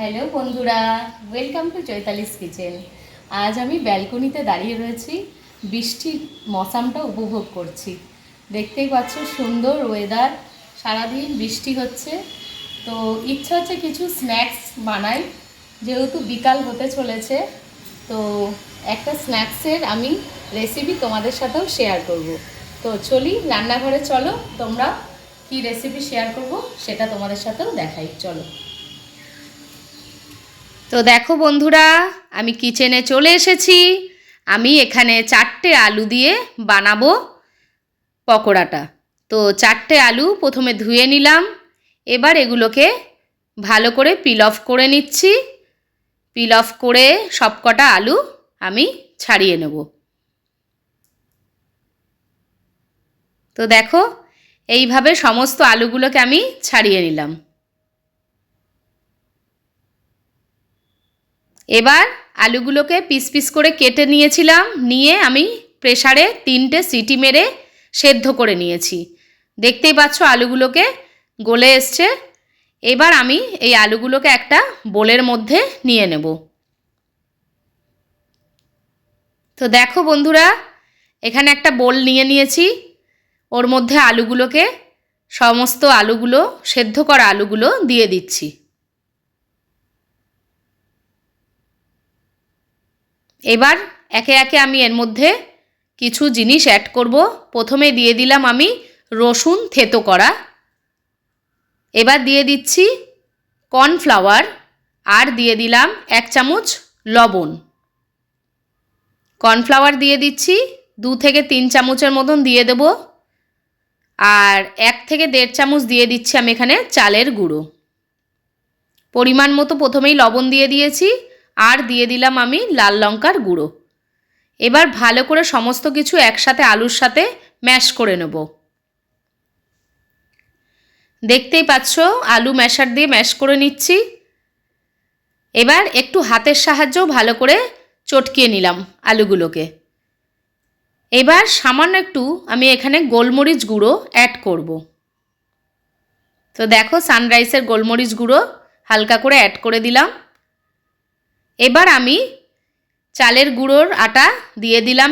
Hello বন্ধুরা, welcome to Chaitali's kitchen. আজ আমি ব্যালকনিতে দাঁড়িয়ে রয়েছি, বৃষ্টির মৌসামটা উপভোগ করছি। দেখতেই পাচ্ছ সুন্দর ওয়েদার সারাদিন বৃষ্টি হচ্ছে। তো ইচ্ছা হচ্ছে কিছু স্ন্যাক্স বানাই, যেহেতু বিকাল হতে চলেছে, তো একটা স্ন্যাক্সের আমি রেসিপি তোমাদের সাথেও শেয়ার করব। তো চলি রান্নাঘরে, চলো তোমরা কি রেসিপি শেয়ার করব সেটা তোমাদের সাথেও দেখাই, চলো। তো দেখো বন্ধুরা, আমি কিচেনে চলে এসেছি। আমি এখানে চারটে আলু দিয়ে বানাবো পকোড়াটা। তো চারটে আলু প্রথমে ধুয়ে নিলাম। এবার এগুলোকে ভালো করে পিল অফ করে নিচ্ছি। পিল অফ করে সবকটা আলু আমি ছাড়িয়ে নেব। তো দেখো, এইভাবে সমস্ত আলুগুলোকে আমি ছাড়িয়ে নিলাম। এবার আলুগুলোকে পিস পিস করে কেটে নিয়েছিলাম, নিয়ে আমি প্রেসারে তিনটে সিটি মেরে সেদ্ধ করে নিয়েছি। দেখতেই পাচ্ছ আলুগুলোকে গলে এসছে। এবার আমি এই আলুগুলোকে একটা বোলের মধ্যে নিয়ে নেব। তো দেখো বন্ধুরা, এখানে একটা বোল নিয়ে নিয়েছি। ওর মধ্যে আলুগুলোকে, সমস্ত আলুগুলো, সেদ্ধ করা আলুগুলো দিয়ে দিচ্ছি। এবার একে একে আমি এর মধ্যে কিছু জিনিস অ্যাড করব। প্রথমে দিয়ে দিলাম আমি রসুন থেতো করা। এবার দিয়ে দিচ্ছি কর্নফ্লাওয়ার আর দিয়ে দিলাম এক চামচ লবণ। কর্নফ্লাওয়ার দিয়ে দিচ্ছি দু থেকে তিন চামচের মতন দিয়ে দেব। আর এক থেকে দেড় চামচ দিয়ে দিচ্ছি আমি এখানে চালের গুঁড়ো। পরিমাণ মতো প্রথমেই লবণ দিয়ে দিয়েছি। আর দিয়ে দিলাম আমি লাল লঙ্কার গুঁড়ো। এবার ভালো করে সমস্ত কিছু একসাথে আলুর সাথে ম্যাশ করে নেব। দেখতেই পাচ্ছ, আলু ম্যাশার দিয়ে ম্যাশ করে নিচ্ছি। এবার একটু হাতের সাহায্যেও ভালো করে চটকিয়ে নিলাম আলুগুলোকে। এবার সামান্য একটু আমি এখানে গোলমরিচ গুঁড়ো অ্যাড করব। তো দেখো, সানরাইসের গোলমরিচ গুঁড়ো হালকা করে অ্যাড করে দিলাম। এবার আমি চালের গুঁড়োর আটা দিয়ে দিলাম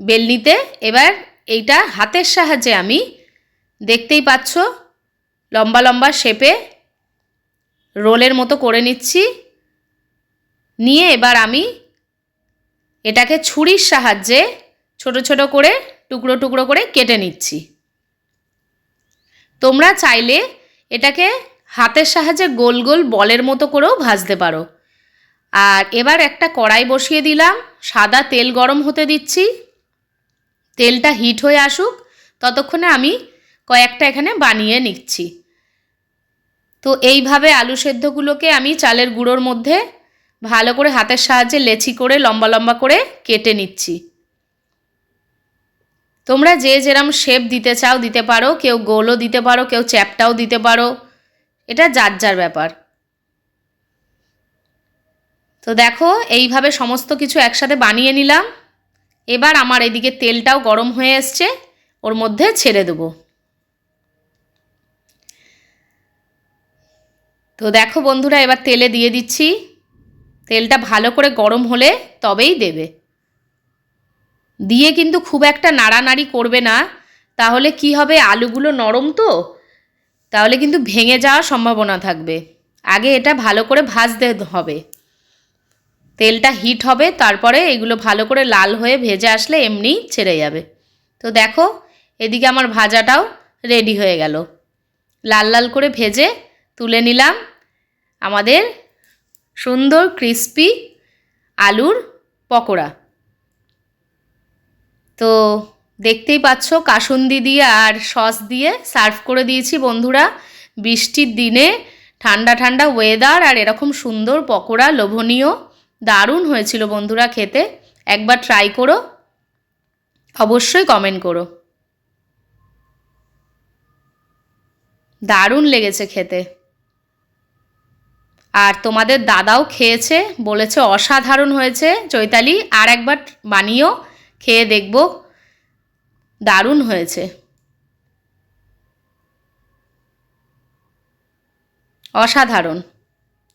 বেলনিতে। এবার এইটা হাতের সাহায্যে আমি দেখতেই পাচ্ছ, লম্বা লম্বা শেপে রোলের মতো করে নিচ্ছি। নিয়ে এবার আমি এটাকে ছুরির সাহায্যে ছোট ছোট করে, টুকরো টুকরো করে কেটে নিচ্ছি। তোমরা চাইলে এটাকে হাতের সাহায্যে গোল গোল বলের মতো করেও ভাজতে পারো। আর এবার একটা কড়াই বসিয়ে দিলাম, সাদা তেল গরম হতে দিচ্ছি। তেলটা হিট হয়ে আসুক, ততক্ষণে আমি কয়েকটা এখানে বানিয়ে নিচ্ছি। তো এইভাবে আলু সেদ্ধগুলোকে আমি চালের গুঁড়োর মধ্যে ভালো করে হাতের সাহায্যে লেচি করে, লম্বা লম্বা করে কেটে নিচ্ছি। তোমরা যে যেরম শেপ দিতে চাও দিতে পারো, কেউ গোলও দিতে পারো, কেউ চ্যাপটাও দিতে পারো। এটা যার যার ব্যাপার। তো দেখো, এইভাবে সমস্ত কিছু একসাথে বানিয়ে নিলাম। এবার আমার এদিকে তেলটাও গরম হয়ে এসছে, ওর মধ্যে ছেড়ে দেবো। তো দেখো বন্ধুরা, এবার তেলে দিয়ে দিচ্ছি। তেলটা ভালো করে গরম হলে তবেই দেবে। দিয়ে কিন্তু খুব একটা নাড়ানাড়ি করবে না। তাহলে কি হবে, আলুগুলো নরম তো? তাহলে কিন্তু ভেঙে যাওয়ার সম্ভাবনা থাকবে। আগে এটা ভালো করে ভাজতে হবে। তেলটা হিট হবে, তারপরে এগুলো ভালো করে লাল হয়ে ভেজে আসলে এমনি ছেড়ে যাবে। তো দেখো, এদিকে আমার ভাজাটাও রেডি হয়ে গেল। লাল লাল করে ভেজে তুলে নিলাম আমাদের সুন্দর ক্রিস্পি আলুর পকোড়া। তো দেখতেই পাচ্ছ কাসুন্দি দিয়ে আর সস দিয়ে সার্ভ করে দিয়েছি বন্ধুরা। বৃষ্টির দিনে ঠান্ডা ঠান্ডা ওয়েদার আর এরকম সুন্দর পকোড়া, লোভনীয়। দারুণ হয়েছিল বন্ধুরা খেতে। একবার ট্রাই করো। অবশ্যই কমেন্ট করো। দারুণ লেগেছে খেতে। আর তোমাদের দাদাও খেয়েছে, বলেছে অসাধারণ হয়েছে। চৈতালি, আর একবার বানিয়েও খেয়ে দেখব। দারুণ হয়েছে। অসাধারণ।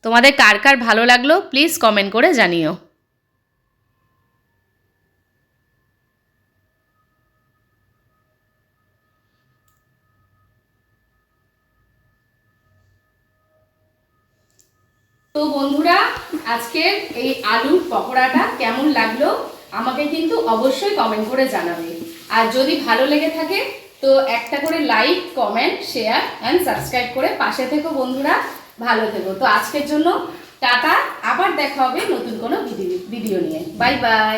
তোমাদের কার কার ভালো লাগল প্লিজ কমেন্ট করে জানিও। তো বন্ধুরা, আজকের এই আলুর পকোড়াটা কেমন লাগল, আমাকে কিন্তু অবশ্যই কমেন্ট করে জানাবে। আর যদি ভালো লেগে থাকে, তো একটা করে like comment share and subscribe করে পাশে থেকো বন্ধুরা। ভালো থেকো। তো আজকের জন্য টাটা। আবার দেখা হবে নতুন কোনো ভিডিও নিয়ে। Bye bye.